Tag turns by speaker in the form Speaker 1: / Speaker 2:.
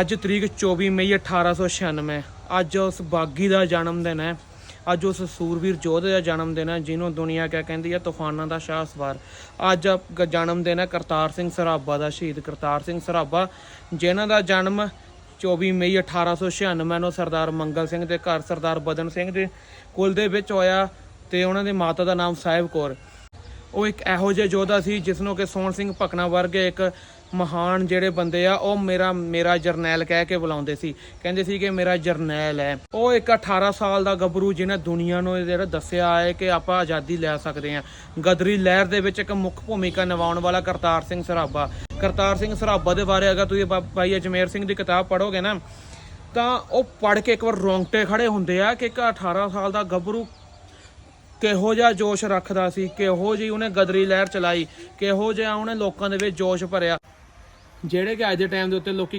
Speaker 1: ਅੱਜ ਤਰੀਕ 24 ਮਈ 1896 ਅੱਜ ਉਸ ਬਾਗੀ ਦਾ ਜਨਮ ਦਿਨ ਹੈ। ਅੱਜ ਉਸ ਸੂਰਵੀਰ ਯੋਧੇ ਦਾ ਜਨਮ ਦਿਨ ਹੈ, ਜਿਹਨੂੰ ਦੁਨੀਆ ਕਿਆ ਕਹਿੰਦੀ ਹੈ? ਤੂਫਾਨਾਂ ਦਾ ਸ਼ਾਹ ਸਵਾਰ। ਅੱਜ ਗ- ਜਨਮ ਦਿਨ ਹੈ ਕਰਤਾਰ ਸਿੰਘ ਸਰਾਭਾ ਦਾ ਸ਼ਹੀਦ। ਕਰਤਾਰ ਸਿੰਘ ਸਰਾਭਾ ਜਿਨ੍ਹਾਂ ਦਾ ਜਨਮ 24 ਮਈ 1896 ਨੂੰ ਸਰਦਾਰ ਮੰਗਲ ਸਿੰਘ ਦੇ ਘਰ, ਸਰਦਾਰ ਬਦਨ ਸਿੰਘ ਦੇ ਕੁਲ ਦੇ ਵਿੱਚ ਹੋਇਆ ਤੇ ਉਹਨਾਂ ਦੇ ਮਾਤਾ ਦਾ ਨਾਮ ਸਾਹਿਬ ਕੌਰ। ਉਹ ਇੱਕ ਇਹੋ ਜਿਹਾ ਯੋਧਾ ਸੀ ਜਿਸ ਨੂੰ ਕਿ ਸੋਹਣ ਸਿੰਘ ਭਕਨਾ ਵਰਗੇ ਇੱਕ ਮਹਾਨ ਜਿਹੜੇ ਬੰਦੇ ਆ, ਉਹ ਮੇਰਾ ਮੇਰਾ ਜਰਨੈਲ ਕਹਿ ਕੇ ਬੁਲਾਉਂਦੇ ਸੀ। ਕਹਿੰਦੇ ਸੀ ਕਿ ਮੇਰਾ ਜਰਨੈਲ ਹੈ। ਉਹ ਇੱਕ 18 ਸਾਲ ਦਾ ਗੱਭਰੂ ਜਿਹਨੇ ਦੁਨੀਆ ਨੂੰ ਜਿਹੜਾ ਦੱਸਿਆ ਹੈ ਕਿ ਆਪਾਂ ਆਜ਼ਾਦੀ ਲੈ ਸਕਦੇ ਹਾਂ। ਗਦਰੀ ਲਹਿਰ ਦੇ ਵਿੱਚ ਇੱਕ ਮੁੱਖ ਭੂਮਿਕਾ ਨਿਭਾਉਣ ਵਾਲਾ ਕਰਤਾਰ ਸਿੰਘ ਸਰਾਭਾ। ਕਰਤਾਰ ਸਿੰਘ ਸਰਾਭਾ ਦੇ ਬਾਰੇ ਅਗਰ ਤੁਸੀਂ ਬਾ- ਭਾਈ ਅਜਮੇਰ ਸਿੰਘ ਦੀ ਕਿਤਾਬ ਪੜ੍ਹੋਗੇ ਨਾ, ਤਾਂ ਉਹ ਪੜ੍ਹ ਕੇ ਇੱਕ ਵਾਰ ਰੋਂਗਟੇ ਖੜੇ ਹੁੰਦੇ ਆ ਕਿ ਇੱਕ 18 ਸਾਲ ਦਾ ਗੱਭਰੂ ਕਿਹੋ ਜਿਹਾ ਜੋਸ਼ ਰੱਖਦਾ ਸੀ, ਕਿਹੋ ਜਿਹੀ ਉਹਨੇ ਗਦਰੀ ਲਹਿਰ ਚਲਾਈ, ਕਿਹੋ ਜਿਹਾ ਉਹਨੇ ਲੋਕਾਂ ਦੇ ਵਿੱਚ ਜੋਸ਼ ਭਰਿਆ। ਜਿਹੜੇ ਕਿ ਅੱਜ ਦੇ ਟਾਈਮ ਦੇ ਉੱਤੇ ਲੋਕੀ